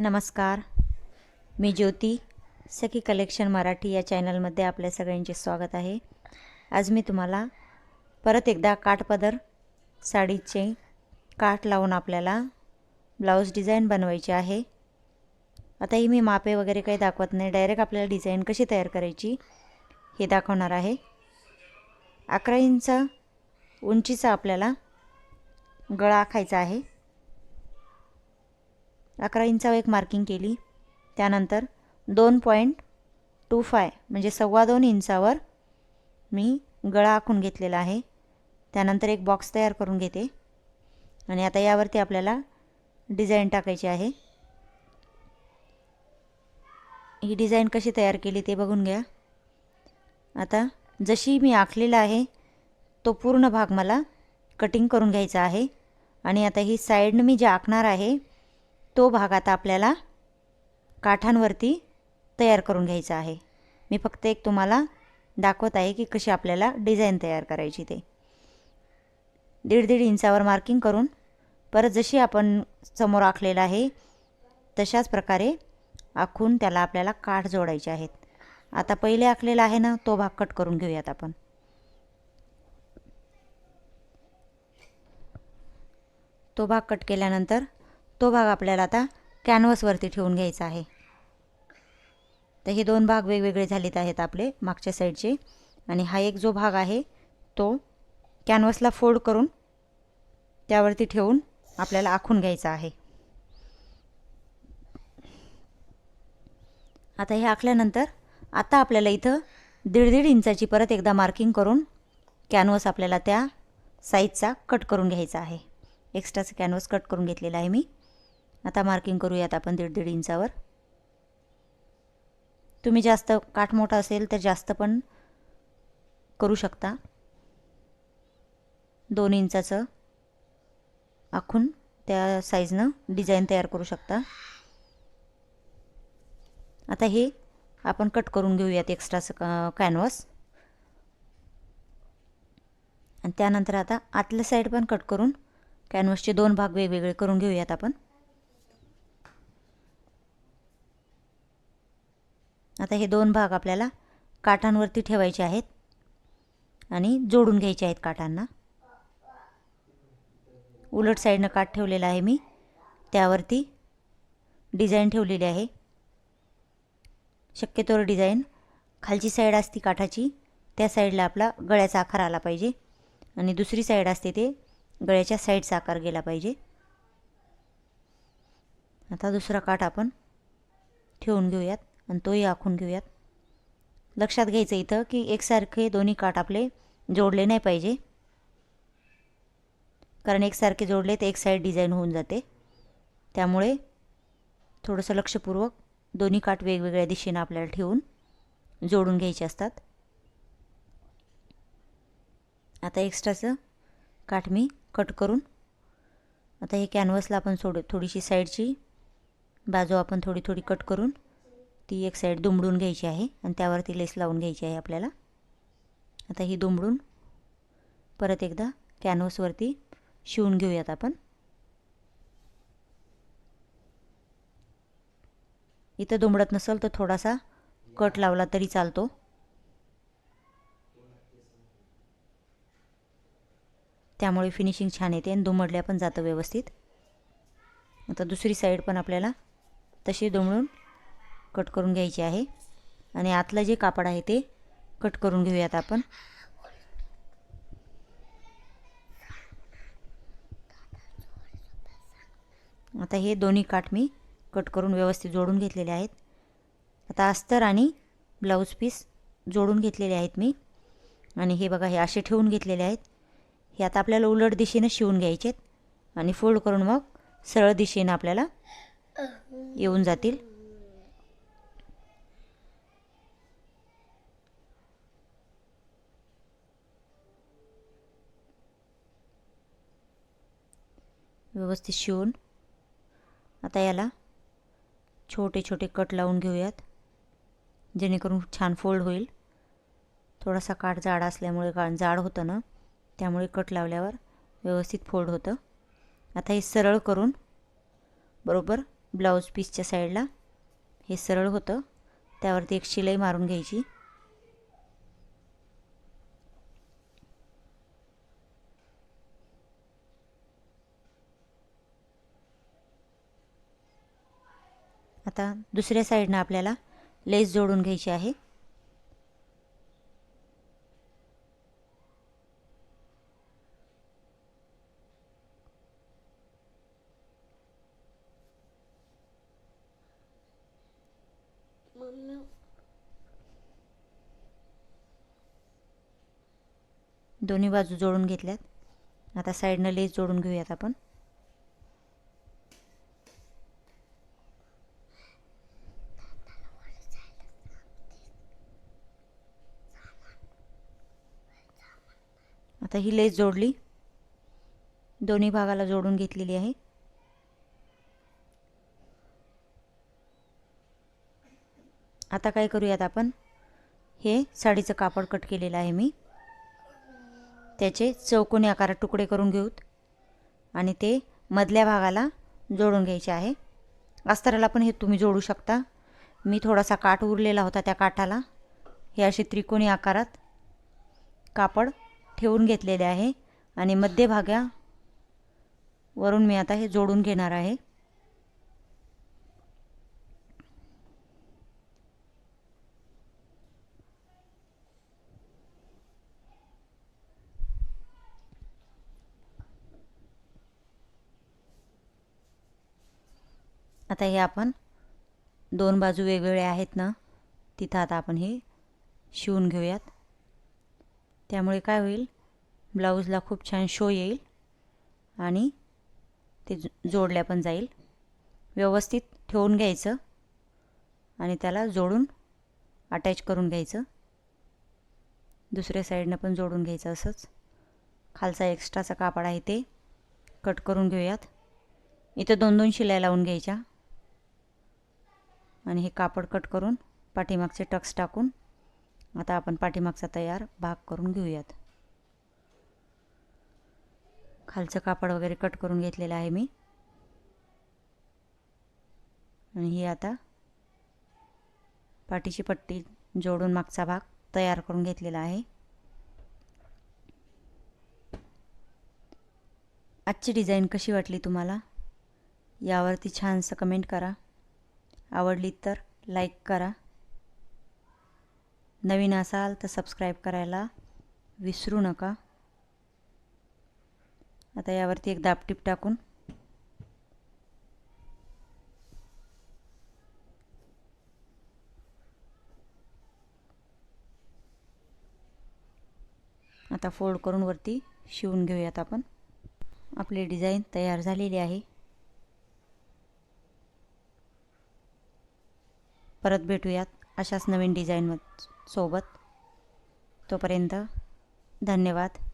नमस्कार. मी ज्योती सखी कलेक्शन मराठी या चॅनलमध्ये आपल्या सगळ्यांचे स्वागत आहे. आज मी तुम्हाला परत एकदा काठपदर साडीचे काठ लावून आपल्याला ब्लाऊज डिझाईन बनवायची आहे. आता ही मी मापे वगैरे काही दाखवत नाही. डायरेक्ट आपल्याला डिझाईन कशी तयार करायची हे दाखवणार आहे. अकरा इंच उंचीचा आपल्याला गळा आखायचा आहे. अकरा इंचावर एक मार्किंग केली. त्यानंतर दोन पॉईंट टू फाय म्हणजे सव्वा दोन इंचावर मी गळा आखून घेतलेला आहे. त्यानंतर एक बॉक्स तयार करून घेते. आणि आता यावरती आपल्याला डिझाईन टाकायची आहे. ही डिझाईन कशी तयार केली ते बघून घ्या. आता जशी मी आखलेला आहे तो पूर्ण भाग मला कटिंग करून घ्यायचा आहे. आणि आता ही साईडनं मी जे आखणार आहे तो भाग आता आपल्याला काठांवरती तयार करून घ्यायचा आहे. मी फक्त एक तुम्हाला दाखवत आहे की कशी आपल्याला डिझाईन तयार करायची ते. दीड दीड इंचावर मार्किंग करून परत जशी आपण समोर आखलेलं आहे तशाच प्रकारे आखून त्याला आपल्याला काठ जोडायचे आहेत. आता पहिले आखलेला आहे ना तो भाग कट करून घेऊयात आपण. तो भाग कट केल्यानंतर तो भाग आपल्याला आता कॅनव्हसवरती ठेवून घ्यायचा आहे. तर हे दोन भाग वेगवेगळे झालेत आहेत आपले मागच्या साईडचे. आणि हा एक जो भाग आहे तो कॅनव्हसला फोल्ड करून त्यावरती ठेवून आपल्याला आखून घ्यायचा आहे. आता हे आखल्यानंतर आता आपल्याला इथं दीड दीड इंचाची परत एकदा मार्किंग करून कॅनव्हस आपल्याला त्या साईजचा कट करून घ्यायचा आहे. एक्स्ट्राचं कॅनव्हस कट करून घेतलेला आहे मी. आता मार्किंग करूयात आपण दीड दीड इंचावर. तुम्ही जास्त काठ मोठा असेल तर जास्त पण करू शकता. दोन इंचाचं आखून त्या साईजनं डिझाईन तयार करू शकता. आता हे आपण कट करून घेऊयात एक्स्ट्राचं कॅनव्हस आणि त्यानंतर आता आतल्या साईड पण कट करून कॅनव्हसचे दोन भाग वेगवेगळे करून घेऊयात आपण. आता हे दोन भाग आपल्याला काठांवरती ठेवायचे आहेत आणि जोडून घ्यायचे आहेत काठांना. उलट साईडनं काठ ठेवलेला आहे मी. त्यावरती डिझाईन ठेवलेली आहे. शक्यतोवर डिझाईन खालची साईड असती काठाची त्या साईडला आपला गळ्याचा आकार आला पाहिजे आणि दुसरी साईड असते ते गळ्याच्या साईडचा आकार गेला पाहिजे. आता दुसरा काठ आपण ठेवून घेऊयात. आणि तोही आखून घेऊयात. लक्षात घ्यायचं इथं की एकसारखे दोन्ही काठ आपले जोडले नाही पाहिजे. कारण एकसारखे जोडले तर एक साईड डिझाईन होऊन जाते. त्यामुळे थोडंसं लक्षपूर्वक दोन्ही काठ वेगवेगळ्या दिशेनं आपल्याला ठेवून जोडून घ्यायचे असतात. आता एक्स्ट्राचं काठ मी कट करून आता हे कॅनव्हसला आपण सोड थोडीशी साईडची बाजू आपण थोडी थोडी कट करून ती एक साईड दुमडून घ्यायची आहे आणि त्यावरती लेस लावून घ्यायची आहे आपल्याला. आता ही दुमडून परत एकदा कॅनव्हसवरती शिवून घेऊयात आपण. इथं दुमडत नसेल तर थोडासा कट लावला तरी चालतो. त्यामुळे फिनिशिंग छान येते आणि दुमडल्या पण जातं व्यवस्थित. आता दुसरी साईड पण आपल्याला तशी दुमडून कट करून घ्यायची आहे. आणि आतलं जे कापड आहे ते कट करून घेऊयात आपण. आता हे दोन्ही काठ मी कट करून व्यवस्थित जोडून घेतलेले आहेत. आता अस्तर आणि ब्लाऊज पीस जोडून घेतलेले आहेत मी. आणि हे बघा हे असे ठेवून घेतलेले आहेत. हे आता आपल्याला उलट दिशेनं शिवून घ्यायचे आहेत आणि फोल्ड करून मग सरळ दिशेनं आपल्याला येऊन जातील. व्यवस्थित शिवून. आता याला छोटे छोटे कट लावून घेऊयात. जेणेकरून छान फोल्ड होईल. थोडासा काठ जाड असल्यामुळे का जाड होतं ना त्यामुळे कट लावल्यावर व्यवस्थित फोल्ड होतं. आता हे सरळ करून बरोबर ब्लाऊज पीसच्या साईडला हे सरळ होतं. त्यावरती एक शिलाई मारून घ्यायची. आता दुसऱ्या साईडनं आपल्याला लेस जोडून घ्यायची आहे. दोन्ही बाजू जोडून घेतल्यात. आता साईडनं लेस जोडून घेऊयात आपण. आता ही लेस जोडली. दोन्ही भागाला जोडून घेतलेली आहे. आता काय करूयात आपण? हे साडीचं कापड कट केलेलं आहे मी. त्याचे चौकोनी आकारात तुकडे करून घेऊत. आणि ते मधल्या भागाला जोडून घ्यायचे आहे. अस्तराला पण हे तुम्ही जोडू शकता. मी थोडासा काठ उरलेला होता त्या काठाला. हे असे त्रिकोणी आकारात कापड ठेवून घेतलेले आहे आणि मध्यभाग्या वरून मी आता हे जोडून घेणार आहे. आता हे आपण दोन बाजू वेगवेगळे आहेत ना तिथं आता आपण हे शिवून घेऊयात. त्यामुळे काय होईल? ब्लाऊजला खूप छान शो येईल आणि ते जो- जोडल्या पण जाईल. व्यवस्थित ठेवून घ्यायचं आणि त्याला जोडून अटॅच करून घ्यायचं. दुसऱ्या साईडनं पण जोडून घ्यायचं असंच. खालचा एक्स्ट्राचा कापड आहे ते. कट करून घेऊयात. इथं दोन दोन शिलाई लावून घ्यायच्या. आणि हे कापड कट करून पाठीमागचे टक्स टाकून आता आपण पाठीमागचा तयार भाग करून घेऊयात. खालचं कापड वगैरे कट करून घेतलेलं आहे मी. आणि ही आता पाठीची पट्टी जोडून मागचा भाग तयार करून घेतलेला आहे. आजची डिझाईन कशी वाटली तुम्हाला? यावरती छानसं कमेंट करा. आवडली तर लाईक करा. नवीन असाल तर सबस्क्राईब करायला विसरू नका. आता यावरती एक दापटीप टाकून. आता फोल्ड करून वरती शिवून घेऊयात आपण. आपली डिझाईन तयार झालेली आहे. परत भेटूयात अशाच नवीन डिझाईन सोबत. तोपर्यंत धन्यवाद.